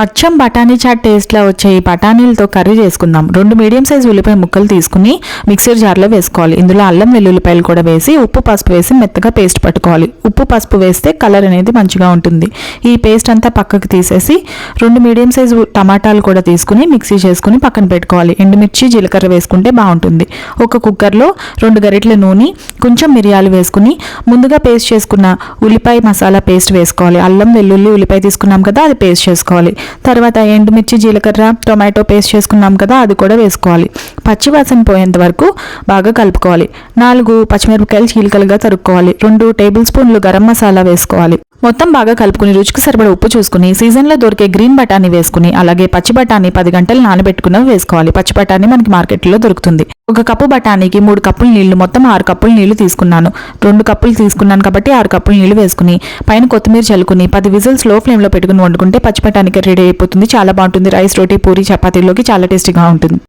అచ్చం బఠానీ చాట్ టేస్ట్లో వచ్చే ఈ బఠానీలతో కర్రీ చేసుకుందాం. రెండు మీడియం సైజ్ ఉల్లిపాయ ముక్కలు తీసుకుని మిక్సర్ జార్లో వేసుకోవాలి. ఇందులో అల్లం వెల్లుల్లిపాయలు కూడా వేసి ఉప్పు పసుపు వేసి మెత్తగా పేస్ట్ పట్టుకోవాలి. ఉప్పు పసుపు వేస్తే కలర్ అనేది మంచిగా ఉంటుంది. ఈ పేస్ట్ అంతా పక్కకు తీసేసి రెండు మీడియం సైజు టమాటాలు కూడా తీసుకుని మిక్సీ చేసుకుని పక్కన పెట్టుకోవాలి. ఎండుమిర్చి జీలకర్ర వేసుకుంటే బాగుంటుంది. ఒక కుక్కర్లో రెండు గరిటెల నూనె కొంచెం మిరియాలు వేసుకుని ముందుగా పేస్ట్ చేసుకున్న ఉల్లిపాయ మసాలా పేస్ట్ వేసుకోవాలి. అల్లం వెల్లుల్లి ఉల్లిపాయ తీసుకున్నాం కదా అది పేస్ట్ చేసుకోవాలి. తర్వాత ఎండుమిర్చి జీలకర్ర టొమాటో పేస్ట్ చేసుకున్నాం కదా అది కూడా వేసుకోవాలి. పచ్చివాసన పోయేంత వరకు బాగా కలుపుకోవాలి. నాలుగు పచ్చిమిరపకాయలు చీలికలుగా తరుక్కోవాలి. రెండు టేబుల్ స్పూన్లు గరం మసాలా వేసుకోవాలి. మొత్తం బాగా కలుపుకుని రుచికి సరిపడ ఉప్పు చూసుకుని సీజన్లో దొరికే గ్రీన్ బఠానీ వేసుకుని అలాగే పచ్చి బఠానీ పది గంటలు నానబెట్టుకున్నవి వేసుకోవాలి. పచ్చి బఠానీ మనకి మార్కెట్లో దొరుకుతుంది. ఒక కప్పు బఠానీకి మూడు కప్పులు నీళ్ళు మొత్తం ఆరు కప్పులు నీళ్ళు తీసుకున్నాను. రెండు కప్పులు తీసుకున్నాను కాబట్టి ఆరు కప్పులు నీళ్ళు వేసుకుని పైన కొత్తిమీర చల్లుకుని పది విజిల్స్లో ఫ్లేమ్లో పెట్టుకుని వండుకుంటే పచ్చి బఠానీకి రెడీ అయిపోతుంది. చాలా బాగుంటుంది. రైస్ రోటీ పూరి చపాతీలోకి చాలా టేస్టీగా ఉంటుంది.